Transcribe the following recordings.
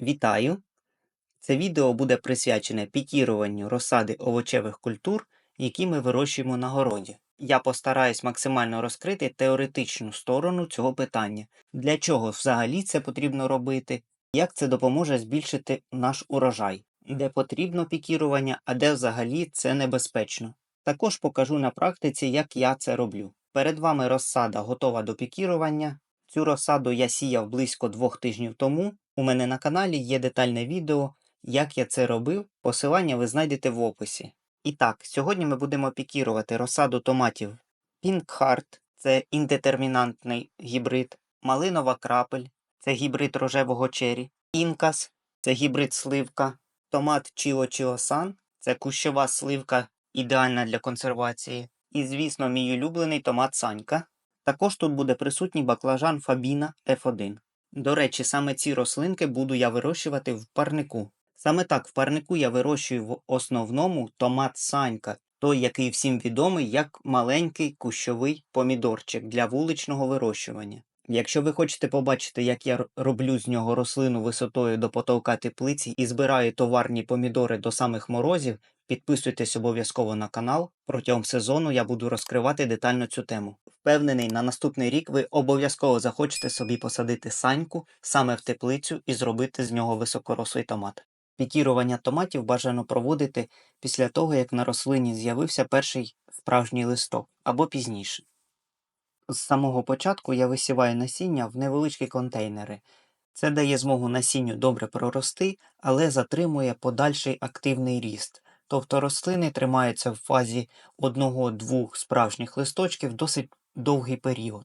Вітаю! Це відео буде присвячене пікіруванню розсади овочевих культур, які ми вирощуємо на городі. Я постараюсь максимально розкрити теоретичну сторону цього питання, для чого взагалі це потрібно робити, як це допоможе збільшити наш урожай, де потрібно пікірування, а де взагалі це небезпечно. Також покажу на практиці, як я це роблю. Перед вами розсада готова до пікірування. Цю розсаду я сіяв близько двох тижнів тому. У мене на каналі є детальне відео, як я це робив. Посилання ви знайдете в описі. І так, сьогодні ми будемо пікірувати розсаду томатів Pink Heart – це індетермінантний гібрид, малинова крапель це гібрид рожевого чері, інкас це гібрид сливка, томат Чіо Чіосан це кущова сливка, ідеальна для консервації. І, звісно, мій улюблений томат Санька. Також тут буде присутній баклажан Фабіна F1. До речі, саме ці рослинки буду я вирощувати в парнику. Саме так в парнику я вирощую в основному томат Санька, той, який всім відомий як маленький кущовий помідорчик для вуличного вирощування. Якщо ви хочете побачити, як я роблю з нього рослину висотою до потолка теплиці і збираю товарні помідори до самих морозів, підписуйтесь обов'язково на канал. Протягом сезону я буду розкривати детально цю тему. Впевнений, на наступний рік ви обов'язково захочете собі посадити саньку саме в теплицю і зробити з нього високорослий томат. Пікірування томатів бажано проводити після того, як на рослині з'явився перший справжній листок або пізніше. З самого початку я висіваю насіння в невеличкі контейнери. Це дає змогу насінню добре прорости, але затримує подальший активний ріст. Тобто рослини тримаються в фазі одного-двох справжніх листочків досить довгий період.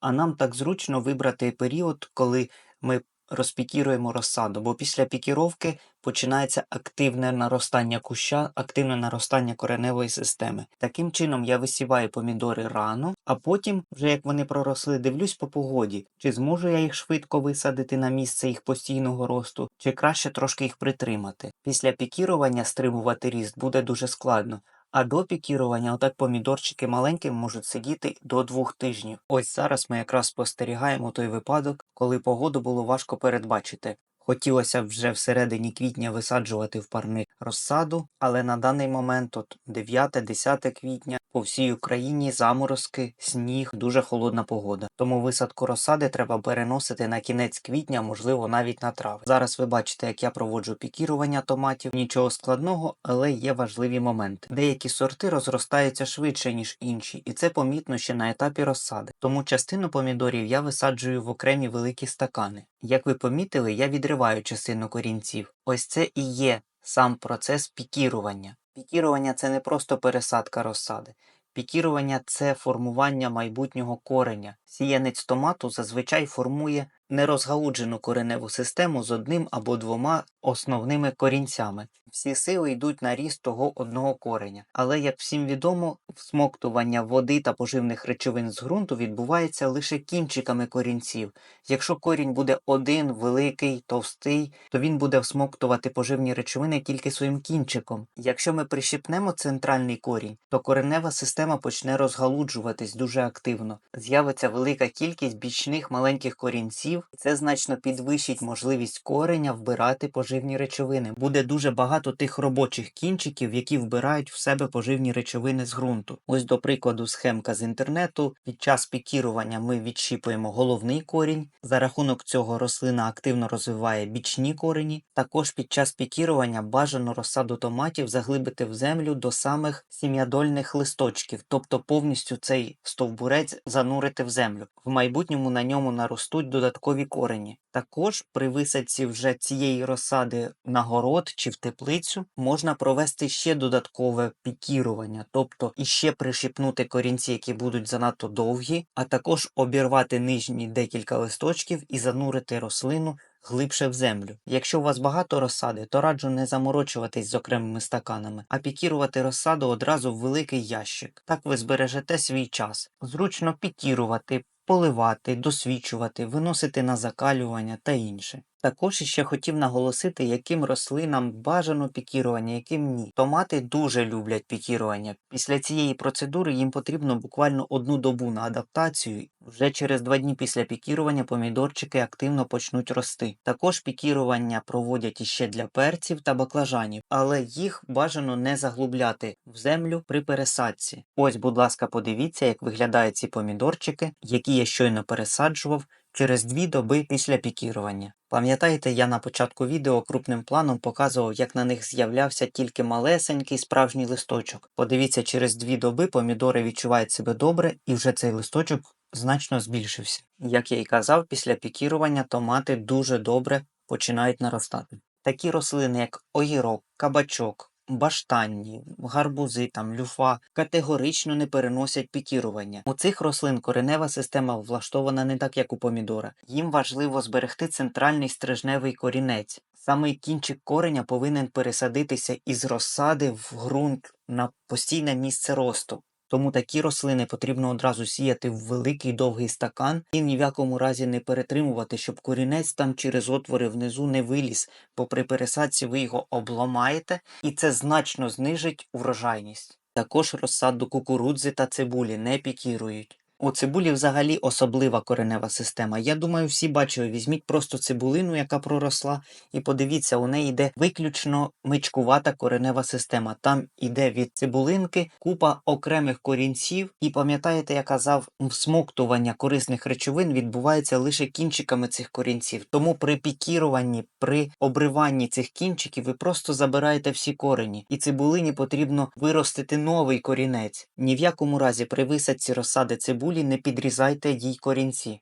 А нам так зручно вибрати період, коли ми розпікіруємо розсаду, бо після пікіровки починається активне наростання куща, активне наростання кореневої системи. Таким чином я висіваю помідори рано, а потім, вже як вони проросли, дивлюсь по погоді, чи зможу я їх швидко висадити на місце їх постійного росту, чи краще трошки їх притримати. Після пікірування стримувати ріст буде дуже складно. А до пікірування отак помідорчики маленькі можуть сидіти до двох тижнів. Ось зараз ми якраз спостерігаємо той випадок, коли погоду було важко передбачити. Хотілося б вже всередині квітня висаджувати в парник розсаду, але на даний момент, от 9-10 квітня, по всій Україні заморозки, сніг, дуже холодна погода. Тому висадку розсади треба переносити на кінець квітня, можливо, навіть на травень. Зараз ви бачите, як я проводжу пікірування томатів. Нічого складного, але є важливі моменти. Деякі сорти розростаються швидше, ніж інші, і це помітно ще на етапі розсади. Тому частину помідорів я висаджую в окремі великі стакани. Як ви помітили, я відриваю частину корінців. Ось це і є сам процес пікірування. Пікірування це не просто пересадка розсади. Пікірування це формування майбутнього кореня. Сіянець томату зазвичай формує нерозгалуджену кореневу систему з одним або двома основними корінцями. Всі сили йдуть на ріст того одного кореня. Але, як всім відомо, всмоктування води та поживних речовин з ґрунту відбувається лише кінчиками корінців. Якщо корінь буде один, великий, товстий, то він буде всмоктувати поживні речовини тільки своїм кінчиком. Якщо ми прищепнемо центральний корінь, то коренева система почне розгалуджуватись дуже активно. З'явиться велика кількість бічних маленьких корінців, і це значно підвищить можливість кореня вбирати поживні речовини. Буде дуже багато тих робочих кінчиків, які вбирають в себе поживні речовини з ґрунту. Ось до прикладу, схемка з інтернету. Під час пікірування ми відщіпуємо головний корінь. За рахунок цього рослина активно розвиває бічні корені. Також під час пікірування бажано розсаду томатів заглибити в землю до самих сім'ядольних листочків, тобто повністю цей стовбурець занурити в землю. В майбутньому на ньому наростуть додаткові корені. Також при висадці вже цієї розсади на город чи в теплицю можна провести ще додаткове пікірування, тобто іще прищипнути корінці, які будуть занадто довгі, а також обірвати нижні декілька листочків і занурити рослину глибше в землю. Якщо у вас багато розсади, то раджу не заморочуватись з окремими стаканами, а пікірувати розсаду одразу в великий ящик. Так ви збережете свій час. Зручно пікірувати, поливати, досвічувати, виносити на закалювання та інше. Також іще хотів наголосити, яким рослинам бажано пікірування, яким ні. Томати дуже люблять пікірування. Після цієї процедури їм потрібно буквально одну добу на адаптацію, Вже через два дні після пікірування помідорчики активно почнуть рости. Також пікірування проводять іще для перців та баклажанів, але їх бажано не заглубляти в землю при пересадці. Ось, будь ласка, подивіться, як виглядають ці помідорчики, які я щойно пересаджував через дві доби після пікірування. Пам'ятаєте, я на початку відео крупним планом показував, як на них з'являвся тільки малесенький справжній листочок. Подивіться, через дві доби помідори відчувають себе добре, і вже цей листочок значно збільшився. Як я і казав, після пікірування томати дуже добре починають наростати. Такі рослини, як огірок, кабачок, баштанні, гарбузи, там, люфа, категорично не переносять пікірування. У цих рослин коренева система влаштована не так, як у помідора. Їм важливо зберегти центральний стрижневий корінець. Саме кінчик кореня повинен пересадитися із розсади в ґрунт на постійне місце росту. Тому такі рослини потрібно одразу сіяти в великий довгий стакан і ні в якому разі не перетримувати, щоб корінець там через отвори внизу не виліз, бо при пересадці ви його обламаєте, і це значно знижить урожайність. Також розсаду кукурудзи та цибулі не пікірують. У цибулі взагалі особлива коренева система. Я думаю, всі бачили, візьміть просто цибулину, яка проросла, і подивіться, у неї йде виключно мичкувата коренева система. Там іде від цибулинки купа окремих корінців, і пам'ятаєте, я казав, всмоктування корисних речовин відбувається лише кінчиками цих корінців. Тому при пікіруванні, при обриванні цих кінчиків ви просто забираєте всі корені, і цибулині потрібно виростити новий корінець. Ні в якому разі при висадці розсади цибулі не підрізайте їй корінці.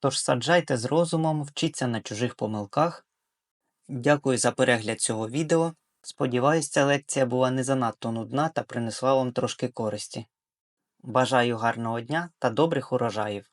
Тож саджайте з розумом, вчіться на чужих помилках. Дякую за перегляд цього відео. Сподіваюсь, ця лекція була не занадто нудна та принесла вам трошки користі. Бажаю гарного дня та добрих урожаїв!